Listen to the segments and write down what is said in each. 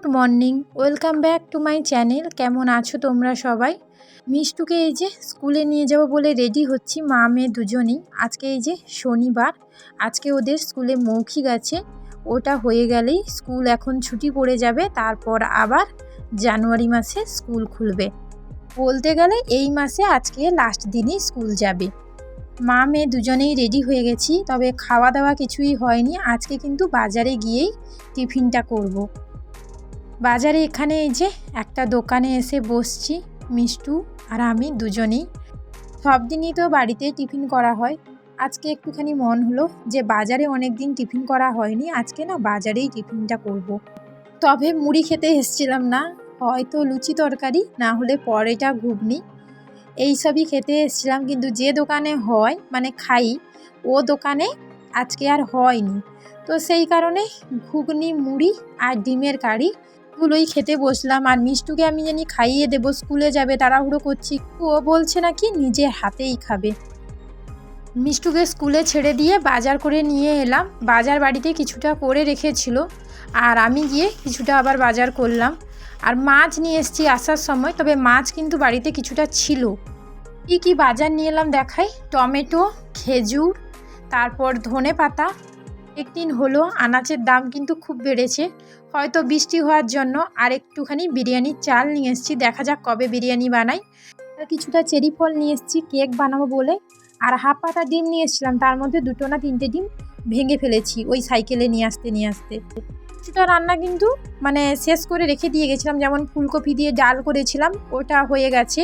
Good morning. Welcome back to my channel. কেমন আছো তোমরা সবাই? মিষ্টুকে এই যে স্কুলে নিয়ে যাব বলে রেডি হচ্ছি, মা মেয়ে দুজনেই। আজকে এই যে শনিবার, আজকে ওদের স্কুলে মৌখিক আছে। ওটা হয়ে গেলেই স্কুল এখন ছুটি পড়ে যাবে, তারপর আবার জানুয়ারি মাসে স্কুল খুলবে। বলতে গেলে এই মাসে আজকে লাস্ট দিনই স্কুল যাবে। মা মেয়ে দুজনেই রেডি হয়ে গেছি, তবে খাওয়া দাওয়া কিছুই হয়নি। আজকে কিন্তু বাজারে গিয়েই টিফিনটা করব। বাজারে এখানে এই যে একটা দোকানে এসে বসছি, মিষ্টু আর আমি দুজনেই। সব দিনই তো বাড়িতে টিফিন করা হয়। আজকে একটুখানি মন হলো যে বাজারে অনেক দিন টিফিন করা হয়নি, আজকে না বাজারেই টিফিনটা করব। তবে মুড়ি খেতে এসছিলাম না, হয়তো লুচি তরকারি, না হলে পরেটা, ঘুগনি। এইসবই খেতে এসছিলাম, কিন্তু যে দোকানে হয় মানে খাই, ও দোকানে আজকে আর হয়নি। তো সেই কারণে ঘুগনি, মুড়ি আর ডিমের কারি গুলোই খেতে বসলাম আর মিষ্টুকে আমি জানি খাইয়ে দেবো, স্কুলে যাবে, তাড়াহুড়ো করছি। ও বলছে নাকি নিজের হাতেই খাবে। মিষ্টুকে স্কুলে ছেড়ে দিয়ে বাজার করে নিয়ে এলাম। বাজার বাড়িতে কিছুটা করে রেখেছিল আর আমি গিয়ে কিছুটা আবার বাজার করলাম। আর মাছ নিয়ে এসেছি আসার সময়, তবে মাছ কিন্তু বাড়িতে কিছুটা ছিল। কী কী বাজার নিয়ে এলাম দেখাই? টমেটো, খেজুর, তারপর ধনে পাতা একদিন হলো আনাচের দাম কিন্তু খুব বেড়েছে। হয়তো বৃষ্টি হওয়ার জন্য আর একটুখানি বিরিয়ানির চাল নিয়ে এসেছি, দেখা যাক কবে বিরিয়ানি বানাই। কিছুটা চেরি ফল নিয়ে এসেছি, কেক বানাবো বলে। আর হাফ পাতা ডিম নিয়ে এসেছিলাম, তার মধ্যে দুটো না তিনটে ডিম ভেঙে ফেলেছি ওই সাইকেলে নিয়ে আসতে নিয়ে আসতে। কিছুটা রান্না কিন্তু মানে শেষ করে রেখে দিয়ে গেছিলাম, যেমন ফুলকপি দিয়ে ডাল করেছিলাম, ওটা হয়ে গেছে।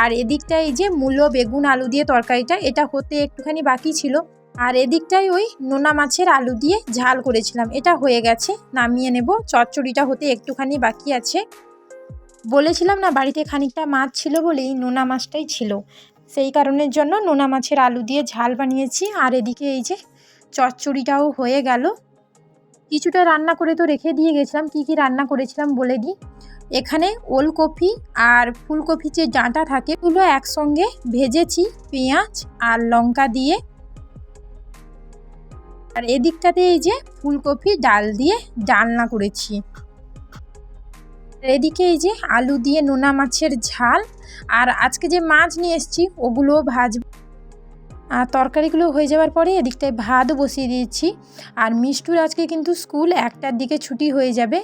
আর এদিকটা এই যে মূলো, বেগুন, আলু দিয়ে তরকারিটা, এটা হতে একটুখানি বাকি ছিল। আর এদিকটাই ওই নোনা মাছের আলু দিয়ে ঝাল করেছিলাম। এটা হয়ে গেছে, নামিয়ে নেব। চচ্চড়িটা হতে একটুখানি বাকি আছে। বলেছিলাম না, বাড়িতে খানিকটা মাছ ছিল বলেই নোনা মাছটাই ছিল। সেই কারণের জন্য নোনা মাছের আলু দিয়ে ঝাল বানিয়েছি। আর এদিকে এই যে চচ্চড়িটাও হয়ে গেল। কিছুটা রান্না করে তো রেখে দিয়ে গেছিলাম। কি কি রান্না করেছিলাম বলে দিই। এখানে ওলকপি আর ফুলকপি যে ডাঁটা থাকে, ওগুলো একসঙ্গে ভেজেছি। পেঁয়াজ আর লঙ্কা দিয়ে আর এদিকটাতে এই যে ফুলকপি ডাল দিয়ে ডালনা করেছি। এদিকে এই যে আলু দিয়ে নোনা মাছের ঝাল, আর আজকে যে মাছ নিয়ে এসেছি ওগুলোও ভাজব আর তরকারিগুলো হয়ে যাওয়ার পরে এদিকটায় ভাতও বসিয়ে দিয়েছি। আর মিষ্টুর আজকে কিন্তু স্কুল একটার দিকে ছুটি হয়ে যাবে।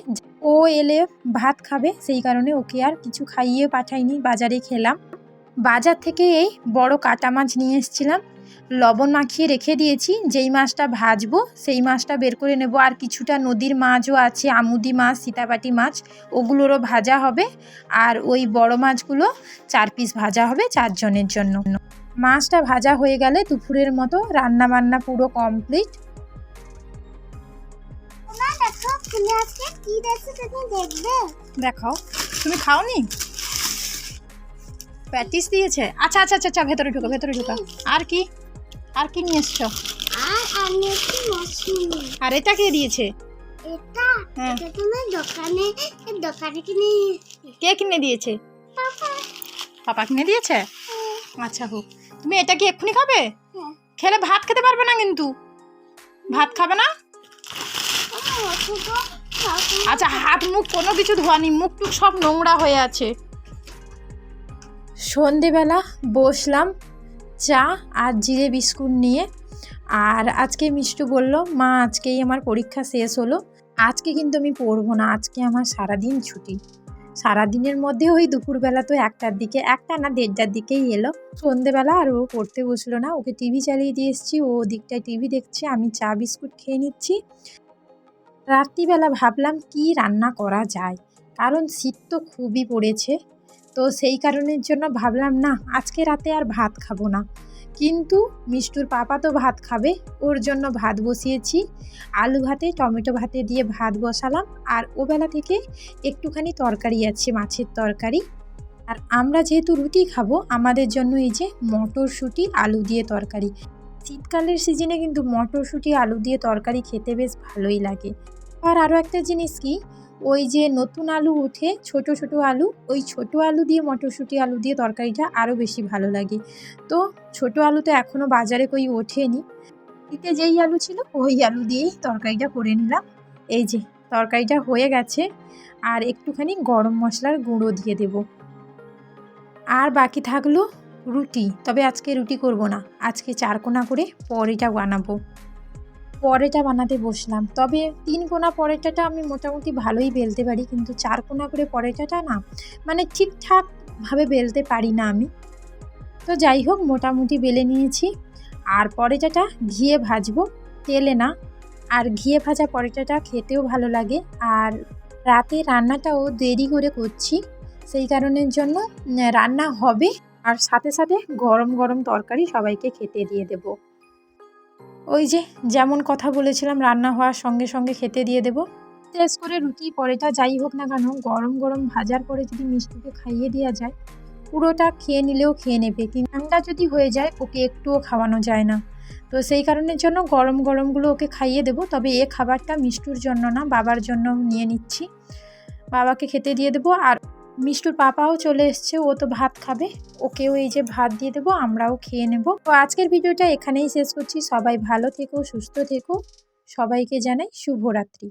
ও এলে ভাত খাবে, সেই কারণে ওকে আর কিছু খাইয়ে পাঠাইনি, বাজারে খেলাম। বাজার থেকে এই বড় কাটা মাছ নিয়ে এসেছিলাম। লবণ মাখিয়ে রেখে দিয়েছি। যেই মাছটা ভাজবো সেই মাছটা বের করে নেব। আর কিছুটা নদীর মাছও আছে আমুদি মাছ সীতাপাটি মাছ ওগুলোরও ভাজা হবে। আর ওই বড় মাছগুলো চার পিস ভাজা হবে চারজনের জন্য। মাছটা ভাজা হয়ে গেলে দুপুরের মতো রান্না বান্না পুরো কমপ্লিট দেখো তুমি খাওনি? প্যাটিস দিয়েছে? আচ্ছা আচ্ছা আচ্ছা আচ্ছা ভেতরে ঢুকো ভেতরে ঢুকো। আর কি? আর কি নিয়ে এসছো? আর আমি একটু মশরুম আর এটা কে দিয়েছে? এটা হ্যাঁ। এটা দোকানে দোকানে কিনে কে কিনে দিয়েছে? পাপা। পাপা কিনে দিয়েছে? আচ্ছা হোক। তুমি এটা কি এক্ষুনি খাবে? হ্যাঁ। খেলে ভাত খেতে পারবে না কিন্তু? ভাত খাবে না? আচ্ছা হাত মুখ কোনো কিছু ধোয়া ধোয়ানি মুখ টুক সব নোংরা হয়ে আছে। সন্ধেবেলা বসলাম চা আর জিরে বিস্কুট নিয়ে। আর আজকে মিষ্টু বলল, মা, আজকেই আমার পরীক্ষা শেষ হলো। আজকে কিন্তু আমি পড়ব না, আজকে আমার সারাদিন ছুটি। সারাদিনের মধ্যে ওই দুপুরবেলা তো একটার দিকে, একটা না দেড়টার দিকেই এলো। সন্ধেবেলা আর ও পড়তে বসল না, ওকে টিভি চালিয়ে দিয়ে এসেছি, ও দিকটায় টিভি দেখছে, আমি চা বিস্কুট খেয়ে নিচ্ছি। রাত্রিবেলা ভাবলাম, কি রান্না করা যায়? কারণ শীত তো খুবই পড়েছে। তো সেই কারণের জন্য ভাবলাম, না, আজকে রাতে আর ভাত খাব না। কিন্তু মিষ্টুর পাপা তো ভাত খাবে, ওর জন্য ভাত বসিয়েছি। আলু ভাতে, টমেটো ভাতে দিয়ে ভাত বসালাম আর ওবেলা থেকে একটুখানি তরকারি আছে, মাছের তরকারি। আর আমরা যেহেতু রুটি খাব, আমাদের জন্য এই যে মটরশুঁটি, আলু দিয়ে তরকারি। শীতকালের সিজনে কিন্তু মটরশুঁটি, আলু দিয়ে তরকারি খেতে বেশ ভালোই লাগে। আর আরও একটা জিনিস কি ওই যে নতুন আলু উঠে ছোট ছোট আলু, ওই ছোট আলু দিয়ে, মটরশুঁটি আলু দিয়ে তরকারিটা আরও বেশি ভালো লাগে। তো ছোট আলু তো এখনও বাজারে কই ওঠেনি। শীতে যেই আলু ছিল, ওই আলু দিয়েই তরকারিটা করে নিলাম। এই যে, তরকারিটা হয়ে গেছে। আর একটুখানি গরম মশলার গুঁড়ো দিয়ে দেব। আর বাকি থাকল রুটি, তবে আজকে রুটি করব না। আজকে চারকোনা করে পরোটা বানাবো। পরোটা বানাতে বসলাম। তবে তিন কোনা পরোটাটা আমি মোটামুটি ভালোই বেলতে পারি, কিন্তু চার কোনা করে পরোটাটা না মানে ঠিকঠাকভাবে বেলতে পারি না আমি। তো যাই হোক, মোটামুটি বেলে নিয়েছি। আর পরোটাটা ঘিয়ে ভাজবো, তেলে না। আর ঘিয়ে ভাজা পরোটাটা খেতেও ভালো লাগে। আর রাতে রান্নাটাও দেরি করে করছি, সেই কারণের জন্য রান্না হবে। আর সাথে সাথে গরম গরম তরকারি সবাইকে খেতে দিয়ে দেব। ওই যে যেমন কথা বলেছিলাম, রান্না হওয়ার সঙ্গে সঙ্গে খেতে দিয়ে দেব। শেষ করে রুটি, পরেটা, যাই হোক না কেন, গরম গরম ভাজার পরে যদি মিষ্টিকে খাইয়ে দেওয়া যায়, পুরোটা খেয়ে নিলেও খেয়ে নেবে। কিন্তু ঠান্ডা যদি হয়ে যায়, ওকে একটুও খাওয়ানো যায় না। তো সেই কারণের জন্য গরম গরমগুলো ওকে খাইয়ে দেবো। তবে এ খাবারটা মিষ্টুর জন্য না, বাবার জন্য নিয়ে নিচ্ছি। বাবাকে খেতে দিয়ে দেবো আর মিষ্টুর পাপাও চলে এসছে, ও তো ভাত খাবে। ওকেও এই যে ভাত দিয়ে দেবো, আমরাও খেয়ে নেব। তো আজকের ভিডিওটা এখানেই শেষ করছি। সবাই ভালো থেকো, সুস্থ থেকো। সবাইকে জানাই শুভরাত্রি।